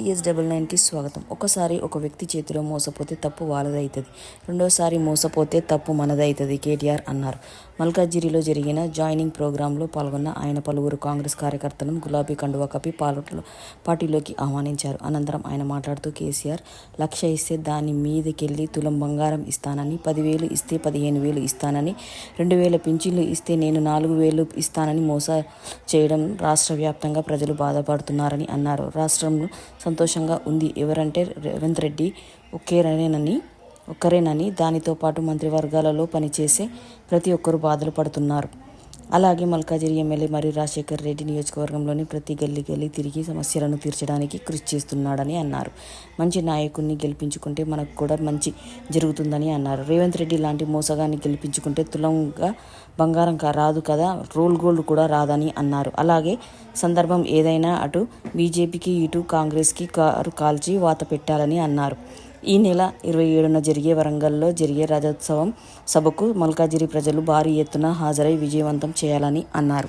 TS double నైన్కి స్వాగతం. ఒకసారి ఒక వ్యక్తి చేతిలో మోసపోతే తప్పు వాళ్ళదవుతుంది రెండోసారి మోసపోతే తప్పు మనదవుతుంది కేటీఆర్ అన్నారు. మల్కాజిరిలో జరిగిన జాయినింగ్ ప్రోగ్రాంలో పాల్గొన్న ఆయన పలువురు కాంగ్రెస్ కార్యకర్తలను గులాబీ కండువా కప్పి పాలట్లో పార్టీలోకి ఆహ్వానించారు. అనంతరం ఆయన మాట్లాడుతూ కేసీఆర్ లక్ష ఇస్తే దాని మీదకెళ్ళి తులం బంగారం ఇస్తానని పదివేలు ఇస్తే పదిహేను వేలు ఇస్తానని రెండు వేల పింఛన్లు ఇస్తే నేను నాలుగు వేలు ఇస్తానని మోస చేయడం రాష్ట్ర వ్యాప్తంగా ప్రజలు బాధపడుతున్నారని అన్నారు. రాష్ట్రంలో సంతోషంగా ఉంది. ఎవరంటే రేవంత్ రెడ్డి. ఒకేరేనని ఒక్కరేనని దానితో పాటు మంత్రివర్గాలలో పనిచేసే ప్రతి ఒక్కరూ బాధలు పడుతున్నారు. అలాగే మల్కాజిరి ఎమ్మెల్యే మరి రాజశేఖర్ రెడ్డి నియోజకవర్గంలోని ప్రతి గల్లీ గల్లీ తిరిగి సమస్యలను తీర్చడానికి కృషి చేస్తున్నాడని అన్నారు. మంచి నాయకుడిని గెలిపించుకుంటే మనకు కూడా మంచి జరుగుతుందని అన్నారు. రేవంత్ రెడ్డి లాంటి మోసగాన్ని గెలిపించుకుంటే తులంగా బంగారం కా- రాదు కదా రోల్ గోల్డ్ కూడా రాదని అన్నారు. అలాగే సందర్భం ఏదైనా అటు బీజేపీకి ఇటు కాంగ్రెస్కి కారు కాల్చి వాత పెట్టాలని అన్నారు. ఈ నెల ఇరవై ఏడున జరిగే వరంగల్లో జరిగే రథోత్సవం సభకు మల్కాజిరి ప్రజలు భారీ ఎత్తున హాజరై విజయవంతం చేయాలని అన్నారు.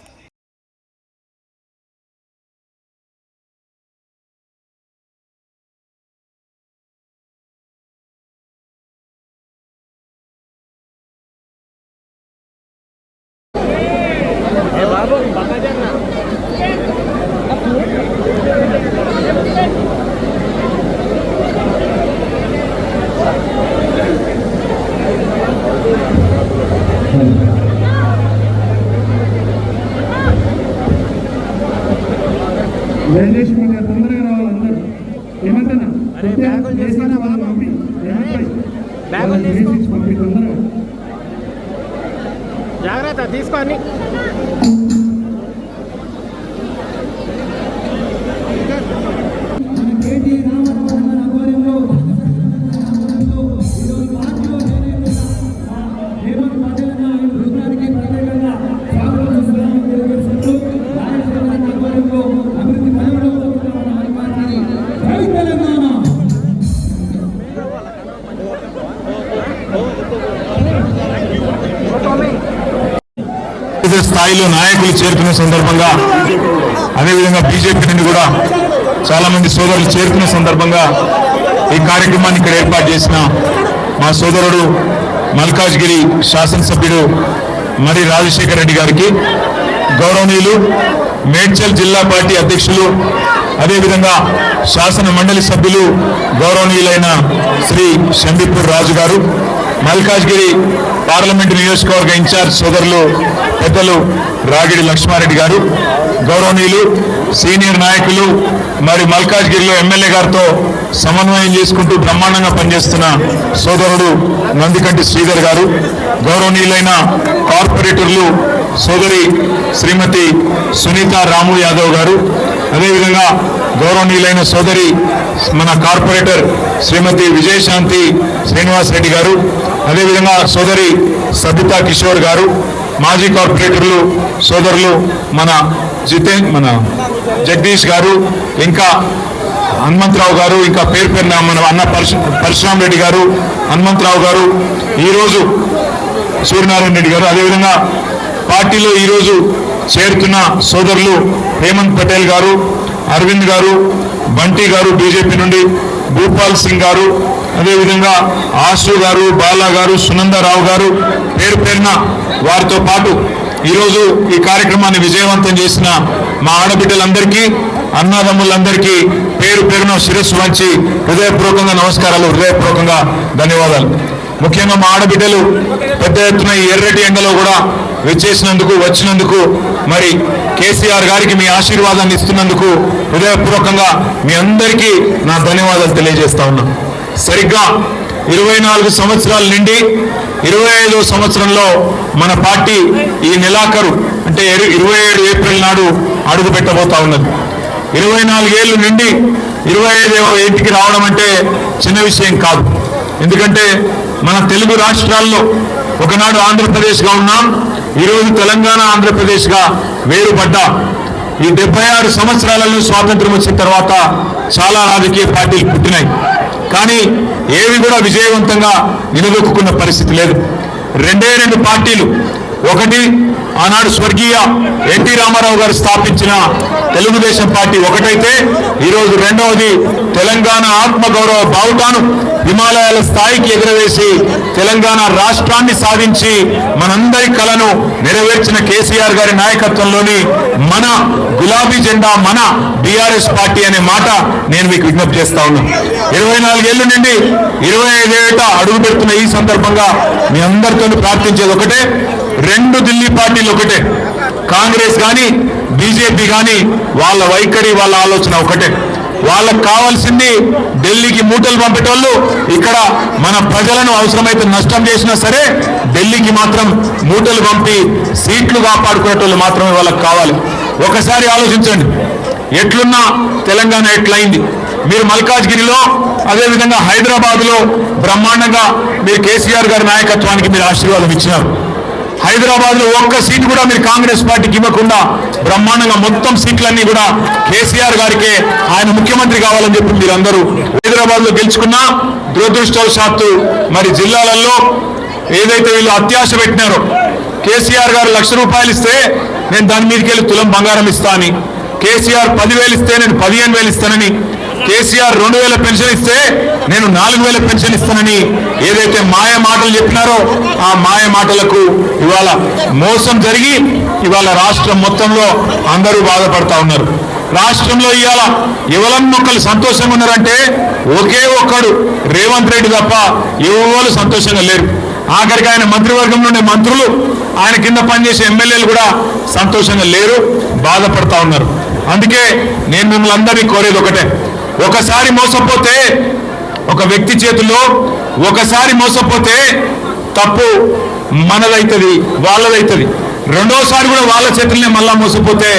గారు తొందరగా రావాలి అందరూ ఏమంటున్నా. పంపి. పంపి తొందరగా. జాగ్రత్త తీసుకో స్థాయిలో నాయకులు చేరుకునే సందర్భంగా అదేవిధంగా బీజేపీ నుండి కూడా చాలా మంది సోదరులు చేరుకునే సందర్భంగా ఈ కార్యక్రమాన్ని ఇక్కడ ఏర్పాటు చేసిన మా సోదరుడు మల్కాజ్గిరి శాసనసభ్యుడు మరి రాజశేఖర రెడ్డి గారికి గౌరవనీయులు మేడ్చల్ జిల్లా పార్టీ అధ్యక్షులు అదేవిధంగా శాసన మండలి సభ్యులు గౌరవనీయులైన శ్రీ షంబీపూర్ రాజు గారు మల్కాజ్గిరి పార్లమెంటు నియోజకవర్గ ఇన్ఛార్జ్ సోదరులు పెద్దలు రాగిడి లక్ష్మారెడ్డి గారు గౌరవనీయులు సీనియర్ నాయకులు మరి మల్కాజ్గిరిలో ఎమ్మెల్యే గారితో సమన్వయం చేసుకుంటూ బ్రహ్మాండంగా పనిచేస్తున్న సోదరుడు నందికంటి శ్రీధర్ గారు గౌరవనీయులైన కార్పొరేటర్లు సోదరి శ్రీమతి సునీత రాము యాదవ్ గారు అదేవిధంగా గౌరవనీయులైన సోదరి మన కార్పొరేటర్ శ్రీమతి విజయశాంతి శ్రీనివాస్ రెడ్డి గారు అదేవిధంగా సోదరి సబితా కిషోర్ గారు మాజీ కార్పొరేటర్లు సోదరులు మన జితేన్ మన జగదీష్ గారు ఇంకా హనుమంతరావు గారు ఇంకా పేరు పేరున మన అన్న పరశు రెడ్డి గారు హనుమంతరావు గారు ఈరోజు సూర్యనారాయణ రెడ్డి గారు అదేవిధంగా పార్టీలో ఈరోజు చేరుతున్న సోదరులు హేమంత్ పటేల్ గారు అరవింద్ గారు బంటి గారు బీజేపీ నుండి భూపాల్ సింగ్ గారు అదేవిధంగా ఆశు గారు బాలా గారు సునందరావు గారు పేరు పేరున వారితో పాటు ఈరోజు ఈ కార్యక్రమాన్ని విజయవంతం చేసిన మా ఆడబిడ్డలందరికీ అన్నదమ్ములందరికీ పేరు పేరున శిరస్సు వంచి హృదయపూర్వకంగా నమస్కారాలు హృదయపూర్వకంగా ధన్యవాదాలు. ముఖ్యంగా మా ఆడబిడ్డలు పెద్ద ఎత్తున ఈ ఎర్రటి ఎండలో కూడా వచ్చేసినందుకు వచ్చినందుకు మరి కేసీఆర్ గారికి మీ ఆశీర్వాదాన్ని ఇస్తున్నందుకు హృదయపూర్వకంగా మీ అందరికీ నా ధన్యవాదాలు తెలియజేస్తా ఉన్నా. సరిగ్గా ఇరవై నాలుగు సంవత్సరాల నుండి ఇరవై ఐదో సంవత్సరంలో మన పార్టీ ఈ నెలాఖరు అంటే ఇరవై ఏడు ఏప్రిల్ నాడు అడుగు పెట్టబోతా ఉన్నది. ఇరవై నాలుగేళ్ళు నుండి ఇరవై ఐదో ఏటికి రావడం అంటే చిన్న విషయం కాదు. ఎందుకంటే మన తెలుగు రాష్ట్రాల్లో ఒకనాడు ఆంధ్రప్రదేశ్గా ఉన్నాం ఈరోజు తెలంగాణ ఆంధ్రప్రదేశ్గా వేరుపడ్డ ఈ డెబ్బై ఆరు సంవత్సరాలలో స్వాతంత్రం వచ్చిన తర్వాత చాలా రాజకీయ పార్టీలు పుట్టినాయి. కానీ ఏవి కూడా విజయవంతంగా నిలదొక్కున్న పరిస్థితి లేదు. రెండే రెండు పార్టీలు ఒకటి ఆనాడు స్వర్గీయ ఎన్టీ రామారావు గారు స్థాపించిన తెలుగుదేశం పార్టీ ఒకటైతే ఈరోజు రెండవది తెలంగాణ ఆత్మగౌరవ బావుటాను. హిమాలయాల స్థాయికి ఎగురవేసి తెలంగాణ రాష్ట్రాన్ని సాధించి మనందరి కలను నెరవేర్చిన కేసీఆర్ గారి నాయకత్వంలోని మన గులాబీ జెండా మన బీఆర్ఎస్ పార్టీ అనే మాట నేను మీకు విజ్ఞప్తి చేస్తా ఉన్నాను ఇరవై నాలుగేళ్ళ నుండి ఇరవై ఐదేట అడుగు పెడుతున్న ఈ సందర్భంగా మీ అందరితో ప్రార్థించేది ఒకటే రెండు ఢిల్లీ పార్టీలు ఒకటే. కాంగ్రెస్ కానీ బీజేపీ కానీ వాళ్ళ వైఖరి వాళ్ళ ఆలోచన ఒకటే. వాళ్ళకు కావాల్సింది ఢిల్లీకి మూటలు పంపేటోళ్ళు ఇక్కడ మన ప్రజలను అవసరమైతే నష్టం చేసినా సరే ఢిల్లీకి మాత్రం మూటలు పంపి సీట్లు కాపాడుకునేటోళ్ళు మాత్రమే వాళ్ళకి కావాలి. ఒకసారి ఆలోచించండి. ఎట్లున్నా తెలంగాణ ఎట్లయింది? మీరు మల్కాజ్గిరిలో అదేవిధంగా హైదరాబాద్లో బ్రహ్మాండంగా మీరు కేసీఆర్ గారి నాయకత్వానికి మీరు ఆశీర్వాదం ఇచ్చినారు. హైదరాబాద్లో ఒక్క సీట్ కూడా మీరు కాంగ్రెస్ పార్టీకి ఇవ్వకుండా బ్రహ్మాండంగా మొత్తం సీట్లన్నీ కూడా కేసీఆర్ గారికే ఆయన ముఖ్యమంత్రి కావాలని చెప్పి మీరందరూ హైదరాబాద్లో గెలుచుకున్నా దురదృష్టవశాత్తు మరి జిల్లాలలో ఏదైతే వీళ్ళు అత్యాశ పెట్టినారో కేసీఆర్ గారు లక్ష రూపాయలు ఇస్తే నేను దాని మీదకి వెళ్ళి తులం బంగారం ఇస్తా అని. కేసీఆర్ పదివేలు ఇస్తే నేను పదిహేను వేలు ఇస్తానని కేసీఆర్ రెండు వేల పెన్షన్ ఇస్తే నేను నాలుగు వేల పెన్షన్ ఇస్తానని ఏదైతే మాయ మాటలు చెప్పినారో ఆ మాయ మాటలకు ఇవాళ మోసం జరిగి ఇవాళ రాష్ట్రం మొత్తంలో అందరూ బాధపడతా ఉన్నారు. రాష్ట్రంలో ఇవాళ ఎవరన్నా ఒకళ్ళు సంతోషంగా ఉన్నారంటే ఒకే ఒక్కడు రేవంత్ రెడ్డి తప్ప ఎవరు సంతోషంగా లేరు. ఆఖరికి ఆయన మంత్రివర్గంలో ఉండే మంత్రులు ఆయన కింద పనిచేసే ఎమ్మెల్యేలు కూడా సంతోషంగా లేరు బాధపడతా ఉన్నారు. అందుకే నేను మిమ్మల్ని అందరినీ కోరేది ఒకటే. ఒకసారి మోసపోతే ఒక వ్యక్తి చేతిలో ఒకసారి మోసపోతే తప్పు మనదైతుంది వాళ్ళదైతుంది. రెండోసారి కూడా వాళ్ళ చేతుల్నే మళ్ళా మోసపోతే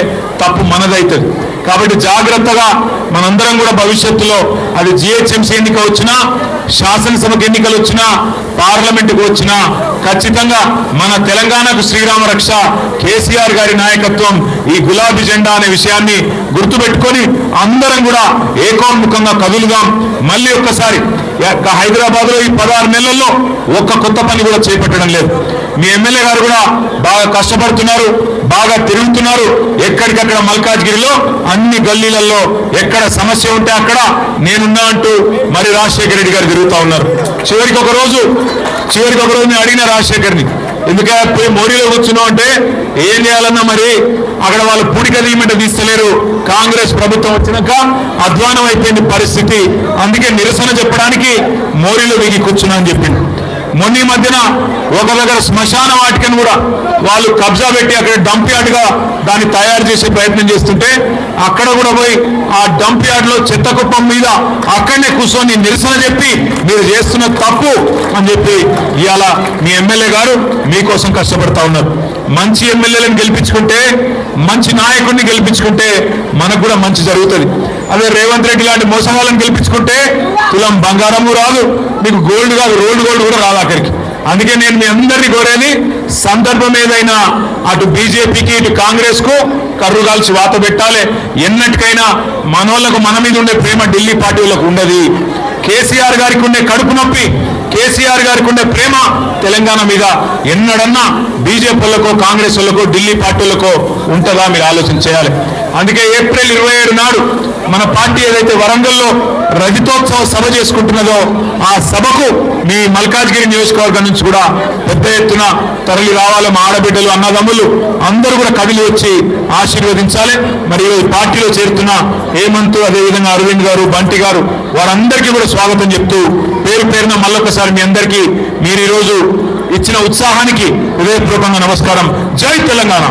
తప్పు మనదైతుంది. కాబట్టి జాగ్రత్తగా మనందరం కూడా భవిష్యత్తులో అది జిహెచ్ఎంసీ ఎన్నిక వచ్చినా శాసనసభకు ఎన్నికలు వచ్చినా పార్లమెంటుకు వచ్చినా ఖచ్చితంగా మన తెలంగాణకు శ్రీరామ రక్ష కేసీఆర్ గారి నాయకత్వం ఈ గులాబీ జెండా అనే విషయాన్ని గుర్తుపెట్టుకొని అందరం కూడా ఏకోన్ముఖంగా కదులుదాం. మళ్ళీ ఒక్కసారి హైదరాబాద్లో ఈ పదహారు నెలల్లో ఒక్క కొత్త పని కూడా చేపట్టడం లేదు. మీ ఎమ్మెల్యే గారు కూడా బాగా కష్టపడుతున్నారు బాగా తిరుగుతున్నారు. ఎక్కడికక్కడ మల్కాజ్గిరిలో అన్ని గల్లీలలో ఎక్కడ సమస్య ఉంటే అక్కడ నేనున్నా అంటూ మరి రాజశేఖర రెడ్డి గారు తిరుగుతా ఉన్నారు. చివరికి ఒక రోజు చివరికి ఒక రోజు నేను అడిగిన రాజశేఖర్ని ఎందుకంటే పోయి మోడీలో కూర్చున్నావు అంటే ఏం చేయాలన్నా మరి అక్కడ వాళ్ళు పూడిక తీయమంటే తీస్తలేరు. కాంగ్రెస్ ప్రభుత్వం వచ్చినాక అధ్వానం అయిపోయింది పరిస్థితి. అందుకే నిరసన చెప్పడానికి మోడీలో దిగి కూర్చున్నా అని చెప్పింది మొన్న ఈ మధ్యన ఒక దగ్గర శ్మశాన వాటికని కూడా వాళ్ళు కబ్జా పెట్టి అక్కడ డంప్ యార్డ్గా దాన్ని తయారు చేసే ప్రయత్నం చేస్తుంటే అక్కడ కూడా పోయి ఆ డంప్ యార్డ్లో చెత్త కుప్పం మీద అక్కడనే కూర్చొని నిరసన చెప్పి మీరు చేస్తున్న తప్పు అని చెప్పి ఇవాళ మీ ఎమ్మెల్యే గారు మీకోసం కష్టపడతా ఉన్నారు. మంచి ఎమ్మెల్యేలను గెలిపించుకుంటే మంచి నాయకుడిని గెలిపించుకుంటే మనకు కూడా మంచి జరుగుతుంది. అదే రేవంత్ రెడ్డి లాంటి మోసగాళ్ళని గెలిపించుకుంటే తులం బంగారము రాదు మీకు గోల్డ్ కాదు రోల్డ్ గోల్డ్ కూడా రాదు అక్కడికి అందుకే నేను మీ అందరినీ కోరేది సందర్భం ఏదైనా అటు బీజేపీకి ఇటు కాంగ్రెస్కు కర్రు కాల్చి వాత పెట్టాలి. ఎన్నటికైనా మనోళ్ళకు మన మీద ఉండే ప్రేమ ఢిల్లీ పార్టీలకు ఉండదు. కేసీఆర్ గారికి ఉండే కడుపు నొప్పి కేసీఆర్ గారికి ఉండే ప్రేమ తెలంగాణ మీద ఎన్నడన్నా బీజేపీలకో కాంగ్రెస్ వాళ్ళకో ఢిల్లీ పార్టీలకో ఉంటుందా మీరు ఆలోచన చేయాలి? అందుకే ఏప్రిల్ ఇరవై ఏడు నాడు మన పార్టీ ఏదైతే వరంగల్లో రజతోత్సవ సభ చేసుకుంటున్నదో ఆ సభకు మీ మల్కాజ్గిరి నియోజకవర్గం నుంచి కూడా పెద్ద ఎత్తున తరలి రావాలి మా ఆడబిడ్డలు అన్నదమ్ములు. అందరూ కూడా కవిలు వచ్చి ఆశీర్వదించాలి. మరి ఈ పార్టీలో చేరుతున్న హేమంత్ అదేవిధంగా అరవింద్ గారు బంటి గారు వారందరికీ కూడా స్వాగతం చెప్తూ పేరు పేరున మళ్ళొకసారి మీ అందరికీ మీరు ఈరోజు ఇచ్చిన ఉత్సాహానికి హృదయపూర్వకంగా నమస్కారం. జై తెలంగాణ!